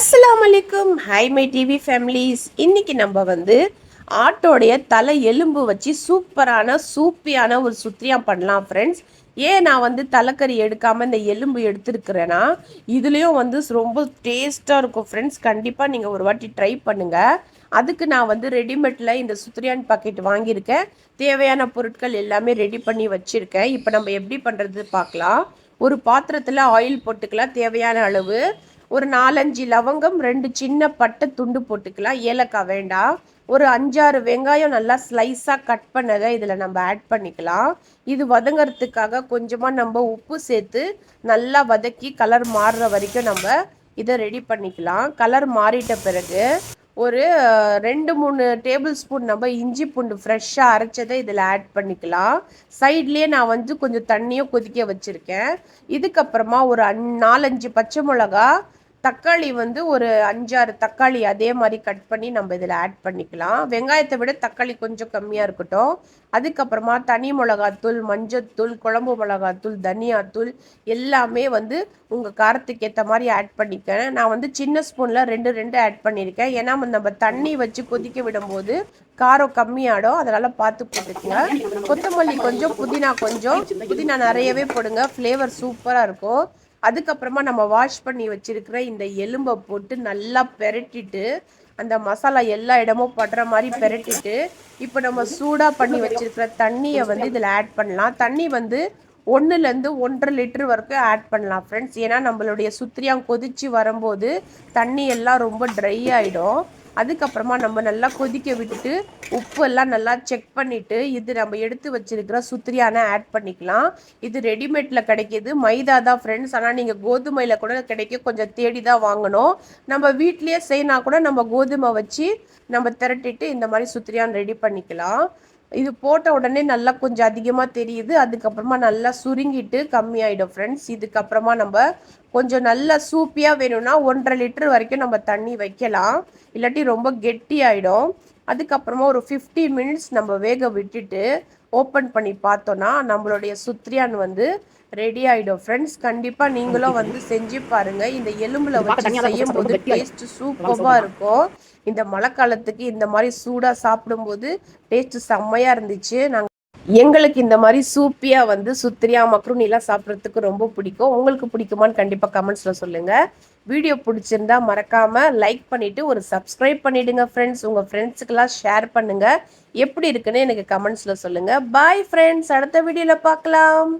அஸ்லாம் அலைக்கும் high my TV families இன்னைக்கு நம்ம வந்து ஆட்டோடைய தலை எலும்பு வச்சு சூப்பரான சூப்பியான ஒரு சுத்தியம் பண்ணலாம் ஃப்ரெண்ட்ஸ் ஏன் நான் வந்து தலைக்கறி எடுக்காமல் இந்த எலும்பு எடுத்துருக்கிறேன்னா இதுலேயும் வந்து ரொம்ப டேஸ்ட்டாக இருக்கும் ஃப்ரெண்ட்ஸ் கண்டிப்பாக நீங்கள் ஒரு வாட்டி ட்ரை பண்ணுங்கள் அதுக்கு நான் வந்து ரெடிமேட்டில் இந்த சுத்திரியான் பாக்கெட் வாங்கியிருக்கேன். தேவையான பொருட்கள் எல்லாமே ரெடி பண்ணி வச்சுருக்கேன். இப்போ நம்ம எப்படி பண்ணுறது பார்க்கலாம். ஒரு பாத்திரத்தில் ஆயில் போட்டுக்கலாம். தேவையான அளவு ஒரு நாலஞ்சு லவங்கம் ரெண்டு சின்ன பட்டை துண்டு போட்டுக்கலாம். ஏலக்காய் வேண்டாம். ஒரு அஞ்சாறு வெங்காயம் நல்லா ஸ்லைஸாக கட் பண்ணதை இதில் நம்ம ஆட் பண்ணிக்கலாம். இது வதங்கிறதுக்காக கொஞ்சமாக நம்ம உப்பு சேர்த்து நல்லா வதக்கி கலர் மாறுற வரைக்கும் நம்ம இதை ரெடி பண்ணிக்கலாம். கலர் மாறிட்ட பிறகு ஒரு ரெண்டு மூணு டேபிள் ஸ்பூன் நம்ம இஞ்சி பூண்டு ஃப்ரெஷ்ஷாக அரைச்சதை இதில் ஆட் பண்ணிக்கலாம். சைட்லேயே நான் வந்து கொஞ்சம் தண்ணியும் கொதிக்க வச்சுருக்கேன். இதுக்கப்புறமா ஒரு அந் நாலஞ்சு பச்சை மிளகா தக்காளி வந்து ஒரு அஞ்சாறு தக்காளி அதே மாதிரி கட் பண்ணி நம்ம இதில் ஆட் பண்ணிக்கலாம். வெங்காயத்தை விட தக்காளி கொஞ்சம் கம்மியாக இருக்கட்டும். அதுக்கப்புறமா தனி மிளகாத்தூள் மஞ்சத்தூள் குழம்பு மிளகாத்தூள் தனியாத்தூள் எல்லாமே வந்து உங்கள் காரத்துக்கு ஏற்ற மாதிரி ஆட் பண்ணிக்கிறேன். நான் வந்து சின்ன ஸ்பூனில் ரெண்டு ரெண்டு ஆட் பண்ணியிருக்கேன். ஏன்னா நம்ம தண்ணி வச்சு கொதிக்க விடும்போது காரம் கம்மியாடும் அதனால் பார்த்து போட்டுக்கோங்க. கொத்தமல்லி கொஞ்சம் புதினா கொஞ்சம். புதினா நிறையவே போடுங்க. ஃப்ளேவர் சூப்பராக இருக்கும். அதுக்கப்புறமா நம்ம வாஷ் பண்ணி வச்சிருக்கிற இந்த எலும்பை போட்டு நல்லா பெரட்டிட்டு அந்த மசாலா எல்லா இடமும் படுற மாதிரி பெரட்டிட்டு இப்போ நம்ம சூடாக பண்ணி வச்சிருக்கிற தண்ணியை வந்து இதில் ஆட் பண்ணலாம். தண்ணி வந்து ஒன்றுலேருந்து ஒன்றரை லிட்டர் வரைக்கும் ஆட் பண்ணலாம் ஃப்ரெண்ட்ஸ் ஏன்னா நம்மளுடைய சுத்திரியாக கொதித்து வரும்போது தண்ணி எல்லாம் ரொம்ப ட்ரை ஆகிடும் அதுக்கப்புறமா நம்ம நல்லா கொதிக்க விட்டுட்டு உப்பு எல்லாம் நல்லா செக் பண்ணிவிட்டு இது நம்ம எடுத்து வச்சிருக்கிற சுத்திரியான ஆட் பண்ணிக்கலாம். இது ரெடிமேடில் கிடைக்கிது. மைதா தான் ஃப்ரெண்ட்ஸ் ஆனால் நீங்கள் கோதுமையில் கூட கிடைக்க கொஞ்சம் தேடி தான் வாங்கணும். நம்ம வீட்லேயே செய்யினா கூட நம்ம கோதுமை வச்சு நம்ம திரட்டிட்டு இந்த மாதிரி சுத்திரியான் ரெடி பண்ணிக்கலாம். இது போட்ட உடனே நல்லா கொஞ்சம் அதிகமாக தெரியுது. அதுக்கப்புறமா நல்லா சுருங்கிட்டு கம்மியாயிடும் ஃப்ரெண்ட்ஸ் இதுக்கப்புறமா நம்ம கொஞ்சம் நல்லா சூப்பியாக வேணும்னா ஒன்றரை லிட்டர் வரைக்கும் நம்ம தண்ணி வைக்கலாம். இல்லாட்டி ரொம்ப கெட்டி ஆகிடும் அதுக்கப்புறமா ஒரு ஃபிஃப்டி மினிட்ஸ் நம்ம வேக விட்டுட்டு ஓப்பன் பண்ணி பார்த்தோன்னா நம்மளுடைய சுத்ரியான் வந்து ரெடி ஆகிடும் ஃப்ரெண்ட்ஸ் கண்டிப்பாக நீங்களும் வந்து செஞ்சு பாருங்கள் இந்த எலும்பில் வச்சு செய்யும் போது டேஸ்ட் சூப்பராக இருக்கும். இந்த மழை காலத்துக்கு இந்த மாதிரி சூடாக சாப்பிடும்போது டேஸ்ட்டு செம்மையாக இருந்துச்சு. நாங்கள் எங்களுக்கு இந்த மாதிரி சூப்பியாக வந்து சுத்திரியா மக்ரூனிலாம் சாப்பிட்றதுக்கு ரொம்ப பிடிக்கும். உங்களுக்கு பிடிக்குமான்னு கண்டிப்பாக கமெண்ட்ஸில் சொல்லுங்கள் வீடியோ பிடிச்சிருந்தா மறக்காமல் லைக் பண்ணிவிட்டு ஒரு சப்ஸ்கிரைப் பண்ணிவிடுங்க ஃப்ரெண்ட்ஸ் உங்கள் ஃப்ரெண்ட்ஸுக்கெல்லாம் ஷேர் பண்ணுங்கள் எப்படி இருக்குன்னு எனக்கு கமெண்ட்ஸில் சொல்லுங்கள் பாய் ஃப்ரெண்ட்ஸ் அடுத்த வீடியோவில் பார்க்கலாம்.